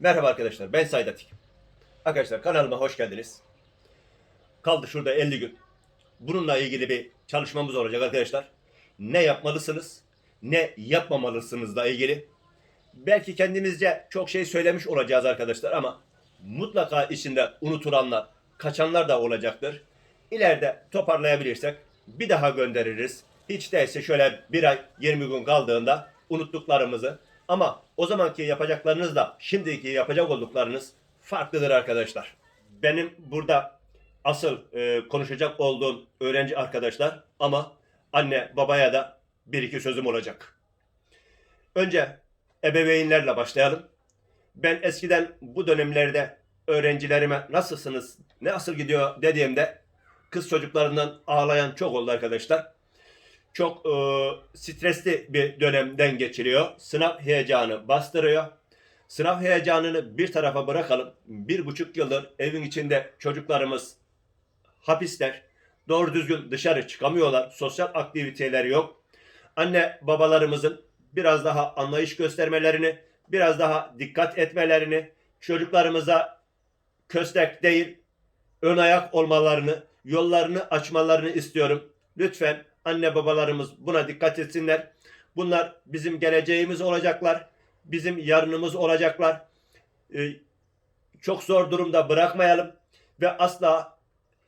Merhaba arkadaşlar, ben Said Atik. Arkadaşlar kanalıma hoş geldiniz. Kaldı şurada 50 gün. Bununla ilgili bir çalışmamız olacak arkadaşlar. Ne yapmalısınız, ne yapmamalısınızla ilgili. Belki kendimizce çok şey söylemiş olacağız arkadaşlar ama mutlaka içinde unutulanlar, kaçanlar da olacaktır. İleride toparlayabilirsek bir daha göndeririz. Hiç değilse şöyle bir ay 20 gün kaldığında unuttuklarımızı ama o zamanki yapacaklarınızla şimdiki yapacak olduklarınız farklıdır arkadaşlar. Benim burada asıl e, konuşacak olduğum öğrenci arkadaşlar ama anne babaya da bir iki sözüm olacak. Önce ebeveynlerle başlayalım. Ben eskiden bu dönemlerde öğrencilerime nasılsınız, ne nasıl gidiyor dediğimde kız çocuklarından ağlayan çok oldu arkadaşlar. Çok e, stresli bir dönemden geçiriyor. Sınav heyecanı bastırıyor. Sınav heyecanını bir tarafa bırakalım. Bir buçuk yıldır evin içinde çocuklarımız hapisler. Doğru düzgün dışarı çıkamıyorlar. Sosyal aktiviteleri yok. Anne babalarımızın biraz daha anlayış göstermelerini, biraz daha dikkat etmelerini, çocuklarımıza köstek değil, ön ayak olmalarını, yollarını açmalarını istiyorum. Lütfen anne babalarımız buna dikkat etsinler. Bunlar bizim geleceğimiz olacaklar. Bizim yarınımız olacaklar. Ee, çok zor durumda bırakmayalım ve asla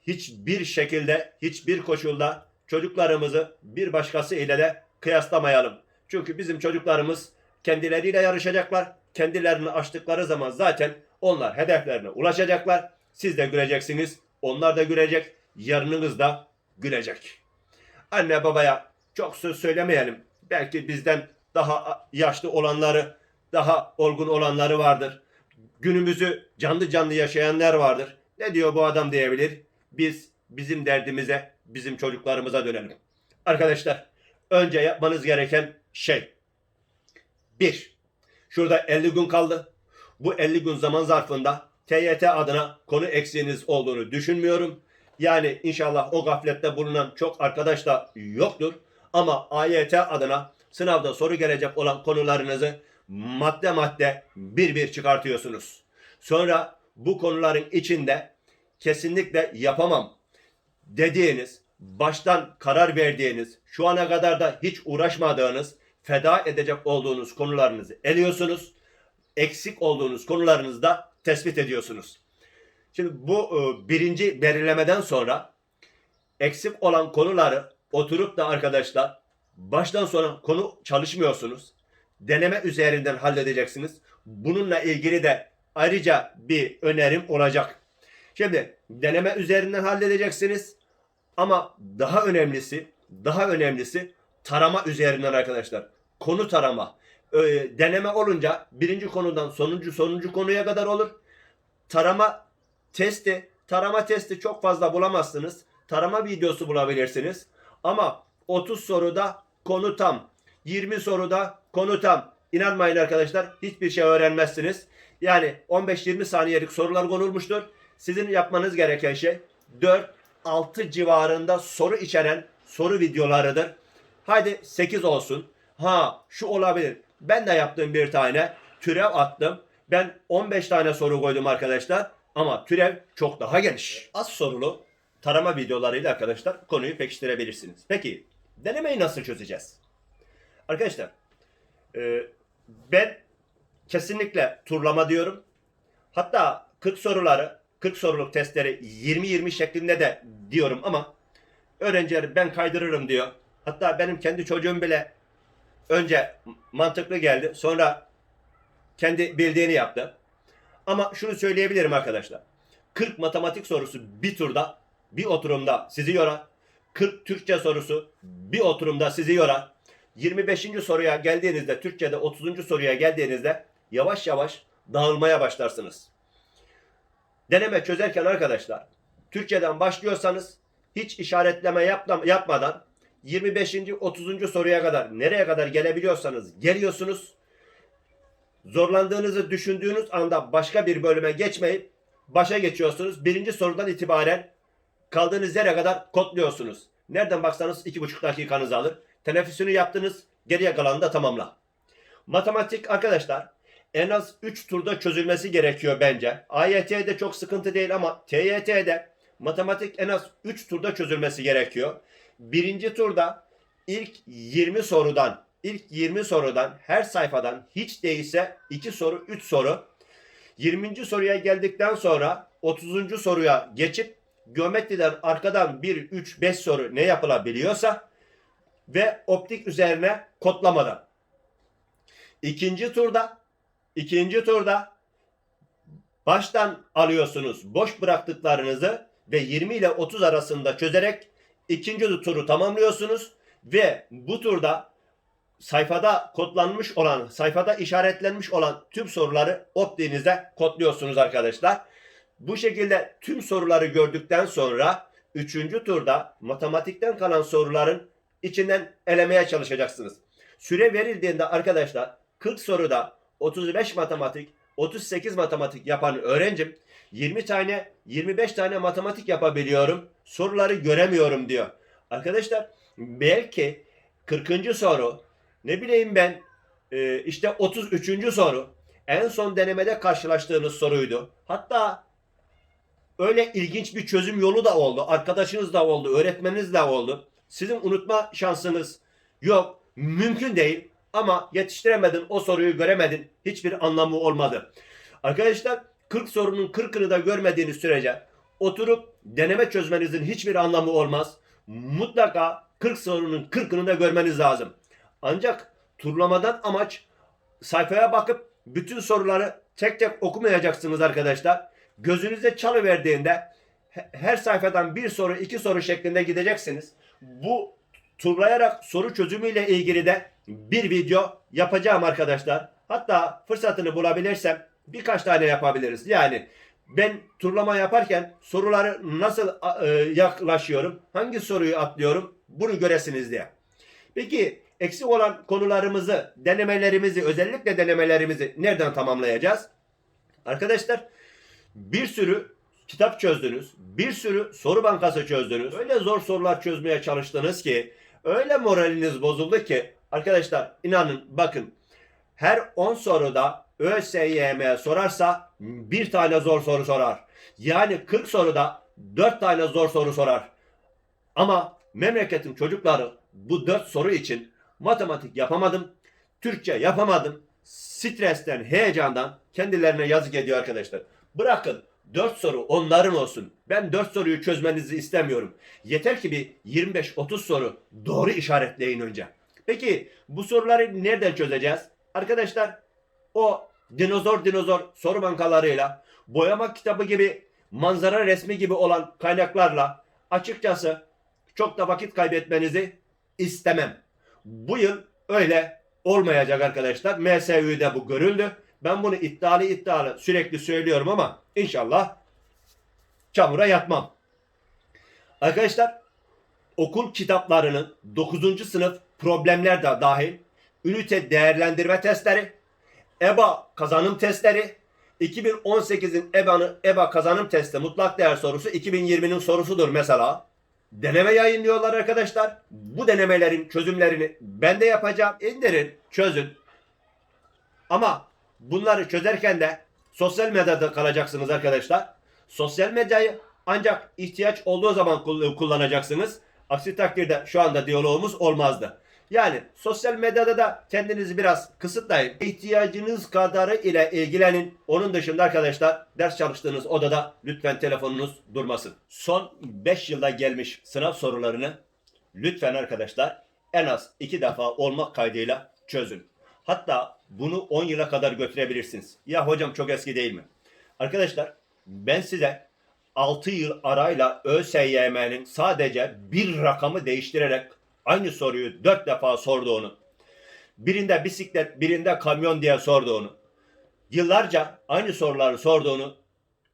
hiçbir şekilde, hiçbir koşulda çocuklarımızı bir başkası ile de kıyaslamayalım. Çünkü bizim çocuklarımız kendileriyle yarışacaklar. Kendilerini açtıkları zaman zaten onlar hedeflerine ulaşacaklar. Siz de göreceksiniz, onlar da görecek, yarınınız da gülecek. Anne babaya çok söz söylemeyelim. Belki bizden daha yaşlı olanları, daha olgun olanları vardır. Günümüzü canlı canlı yaşayanlar vardır. Ne diyor bu adam diyebilir. Biz bizim derdimize, bizim çocuklarımıza dönelim. Arkadaşlar, önce yapmanız gereken şey. Bir, şurada 50 gün kaldı. Bu 50 gün zaman zarfında TYT adına konu eksiğiniz olduğunu düşünmüyorum. Yani inşallah o gaflette bulunan çok arkadaş da yoktur. Ama AYT adına sınavda soru gelecek olan konularınızı madde madde bir bir çıkartıyorsunuz. Sonra bu konuların içinde kesinlikle yapamam dediğiniz, baştan karar verdiğiniz, şu ana kadar da hiç uğraşmadığınız, feda edecek olduğunuz konularınızı eliyorsunuz. Eksik olduğunuz konularınızı da tespit ediyorsunuz. Şimdi bu e, birinci belirlemeden sonra eksik olan konuları oturup da arkadaşlar baştan sona konu çalışmıyorsunuz. Deneme üzerinden halledeceksiniz. Bununla ilgili de ayrıca bir önerim olacak. Şimdi deneme üzerinden halledeceksiniz. Ama daha önemlisi, daha önemlisi tarama üzerinden arkadaşlar. Konu tarama. Ee, deneme olunca birinci konudan sonuncu sonuncu konuya kadar olur. Tarama testi, tarama testi çok fazla bulamazsınız. Tarama videosu bulabilirsiniz. Ama 30 soruda konu tam. 20 soruda konu tam. İnanmayın arkadaşlar hiçbir şey öğrenmezsiniz. Yani 15-20 saniyelik sorular konulmuştur. Sizin yapmanız gereken şey 4-6 civarında soru içeren soru videolarıdır. Haydi 8 olsun. Ha şu olabilir. Ben de yaptığım bir tane türev attım. Ben 15 tane soru koydum arkadaşlar. Ama türev çok daha geniş. Az sorulu tarama videolarıyla arkadaşlar konuyu pekiştirebilirsiniz. Peki denemeyi nasıl çözeceğiz? Arkadaşlar e, ben kesinlikle turlama diyorum. Hatta 40 soruları 40 soruluk testleri 20-20 şeklinde de diyorum ama öğrenciler ben kaydırırım diyor. Hatta benim kendi çocuğum bile önce mantıklı geldi. Sonra kendi bildiğini yaptı. Ama şunu söyleyebilirim arkadaşlar. 40 matematik sorusu bir turda, bir oturumda sizi yorar. 40 Türkçe sorusu bir oturumda sizi yorar. 25. soruya geldiğinizde, Türkçe'de 30. soruya geldiğinizde yavaş yavaş dağılmaya başlarsınız. Deneme çözerken arkadaşlar, Türkçeden başlıyorsanız hiç işaretleme yapma- yapmadan 25. 30. soruya kadar nereye kadar gelebiliyorsanız geliyorsunuz zorlandığınızı düşündüğünüz anda başka bir bölüme geçmeyip başa geçiyorsunuz. Birinci sorudan itibaren kaldığınız yere kadar kodluyorsunuz. Nereden baksanız iki buçuk dakikanızı alır. Teneffüsünü yaptınız, geriye kalanını da tamamla. Matematik arkadaşlar en az 3 turda çözülmesi gerekiyor bence. AYT'de çok sıkıntı değil ama TYT'de matematik en az 3 turda çözülmesi gerekiyor. Birinci turda ilk 20 sorudan ilk 20 sorudan her sayfadan hiç değilse 2 soru 3 soru 20. soruya geldikten sonra 30. soruya geçip geometriden arkadan 1, 3, 5 soru ne yapılabiliyorsa ve optik üzerine kodlamadan. İkinci turda ikinci turda baştan alıyorsunuz boş bıraktıklarınızı ve 20 ile 30 arasında çözerek ikinci turu tamamlıyorsunuz ve bu turda sayfada kodlanmış olan, sayfada işaretlenmiş olan tüm soruları optiğinize kodluyorsunuz arkadaşlar. Bu şekilde tüm soruları gördükten sonra 3. turda matematikten kalan soruların içinden elemeye çalışacaksınız. Süre verildiğinde arkadaşlar 40 soruda 35 matematik, 38 matematik yapan öğrencim 20 tane, 25 tane matematik yapabiliyorum. Soruları göremiyorum diyor. Arkadaşlar belki 40. soru ne bileyim ben e, işte 33. soru en son denemede karşılaştığınız soruydu. Hatta öyle ilginç bir çözüm yolu da oldu. Arkadaşınız da oldu, öğretmeniniz de oldu. Sizin unutma şansınız yok. Mümkün değil. Ama yetiştiremedin, o soruyu göremedin. Hiçbir anlamı olmadı. Arkadaşlar 40 sorunun 40'ını da görmediğiniz sürece oturup deneme çözmenizin hiçbir anlamı olmaz. Mutlaka 40 sorunun 40'ını da görmeniz lazım. Ancak turlamadan amaç sayfaya bakıp bütün soruları tek tek okumayacaksınız arkadaşlar. Gözünüze çalı verdiğinde her sayfadan bir soru, iki soru şeklinde gideceksiniz. Bu turlayarak soru çözümüyle ilgili de bir video yapacağım arkadaşlar. Hatta fırsatını bulabilirsem birkaç tane yapabiliriz. Yani ben turlama yaparken soruları nasıl e, yaklaşıyorum, hangi soruyu atlıyorum bunu göresiniz diye. Peki eksik olan konularımızı, denemelerimizi, özellikle denemelerimizi nereden tamamlayacağız? Arkadaşlar bir sürü kitap çözdünüz, bir sürü soru bankası çözdünüz. Öyle zor sorular çözmeye çalıştınız ki, öyle moraliniz bozuldu ki arkadaşlar inanın bakın her 10 soruda ÖSYM sorarsa bir tane zor soru sorar. Yani 40 soruda 4 tane zor soru sorar. Ama memleketin çocukları bu 4 soru için matematik yapamadım, Türkçe yapamadım. Stresten, heyecandan kendilerine yazık ediyor arkadaşlar. Bırakın 4 soru onların olsun. Ben 4 soruyu çözmenizi istemiyorum. Yeter ki bir 25-30 soru doğru işaretleyin önce. Peki bu soruları nereden çözeceğiz? Arkadaşlar o dinozor dinozor soru bankalarıyla boyama kitabı gibi manzara resmi gibi olan kaynaklarla açıkçası çok da vakit kaybetmenizi istemem. Bu yıl öyle olmayacak arkadaşlar. MSÜ'de bu görüldü. Ben bunu iddialı iddialı sürekli söylüyorum ama inşallah çamura yatmam. Arkadaşlar okul kitaplarının 9. sınıf problemler de dahil ünite değerlendirme testleri, EBA kazanım testleri, 2018'in EBA'nı EBA kazanım testi mutlak değer sorusu 2020'nin sorusudur mesela. Deneme yayınlıyorlar arkadaşlar. Bu denemelerin çözümlerini ben de yapacağım. İndirin, çözün. Ama bunları çözerken de sosyal medyada kalacaksınız arkadaşlar. Sosyal medyayı ancak ihtiyaç olduğu zaman kullanacaksınız. Aksi takdirde şu anda diyalogumuz olmazdı. Yani sosyal medyada da kendinizi biraz kısıtlayın. İhtiyacınız kadarı ile ilgilenin. Onun dışında arkadaşlar ders çalıştığınız odada lütfen telefonunuz durmasın. Son 5 yılda gelmiş sınav sorularını lütfen arkadaşlar en az 2 defa olmak kaydıyla çözün. Hatta bunu 10 yıla kadar götürebilirsiniz. Ya hocam çok eski değil mi? Arkadaşlar ben size 6 yıl arayla ÖSYM'nin sadece bir rakamı değiştirerek aynı soruyu 4 defa sorduğunu, birinde bisiklet, birinde kamyon diye sorduğunu, yıllarca aynı soruları sorduğunu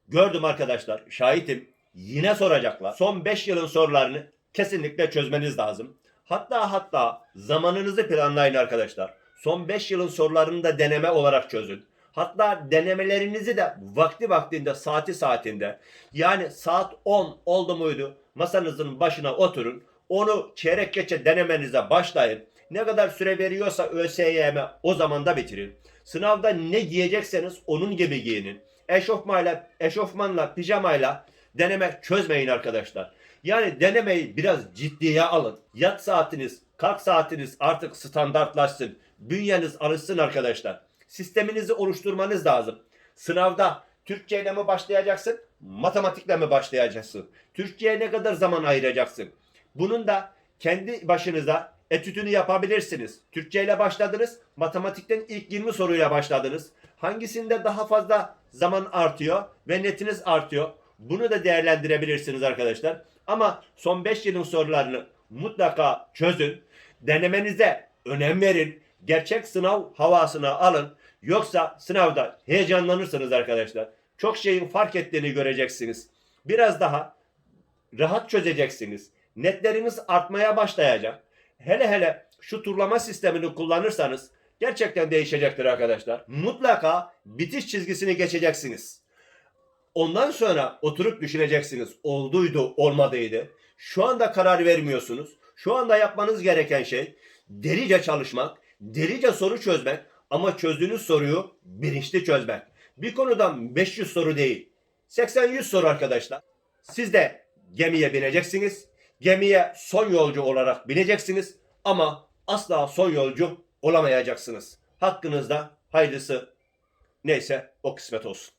gördüm arkadaşlar. Şahitim. Yine soracaklar. Son 5 yılın sorularını kesinlikle çözmeniz lazım. Hatta hatta zamanınızı planlayın arkadaşlar. Son 5 yılın sorularını da deneme olarak çözün. Hatta denemelerinizi de vakti vaktinde, saati saatinde yani saat 10 oldu muydu masanızın başına oturun. Onu çeyrek geçe denemenize başlayın. Ne kadar süre veriyorsa ÖSYM o zaman da bitirin. Sınavda ne giyecekseniz onun gibi giyinin. Eşofmayla, eşofmanla, pijamayla deneme çözmeyin arkadaşlar. Yani denemeyi biraz ciddiye alın. Yat saatiniz, kalk saatiniz artık standartlaşsın. Bünyeniz alışsın arkadaşlar. Sisteminizi oluşturmanız lazım. Sınavda Türkçe ile mi başlayacaksın, matematikle mi başlayacaksın? Türkçe'ye ne kadar zaman ayıracaksın? Bunun da kendi başınıza etütünü yapabilirsiniz. Türkçe ile başladınız, matematikten ilk 20 soruyla başladınız. Hangisinde daha fazla zaman artıyor ve netiniz artıyor? Bunu da değerlendirebilirsiniz arkadaşlar. Ama son 5 yılın sorularını mutlaka çözün. Denemenize önem verin. Gerçek sınav havasına alın. Yoksa sınavda heyecanlanırsınız arkadaşlar. Çok şeyin fark ettiğini göreceksiniz. Biraz daha rahat çözeceksiniz. Netleriniz artmaya başlayacak. Hele hele şu turlama sistemini kullanırsanız gerçekten değişecektir arkadaşlar. Mutlaka bitiş çizgisini geçeceksiniz. Ondan sonra oturup düşüneceksiniz. Olduydu, olmadıydı. Şu anda karar vermiyorsunuz. Şu anda yapmanız gereken şey delice çalışmak, delice soru çözmek ama çözdüğünüz soruyu bilinçli çözmek. Bir konudan 500 soru değil. 80-100 soru arkadaşlar. Siz de gemiye bineceksiniz. Gemiye son yolcu olarak bineceksiniz ama asla son yolcu olamayacaksınız. Hakkınızda hayırlısı neyse o kısmet olsun.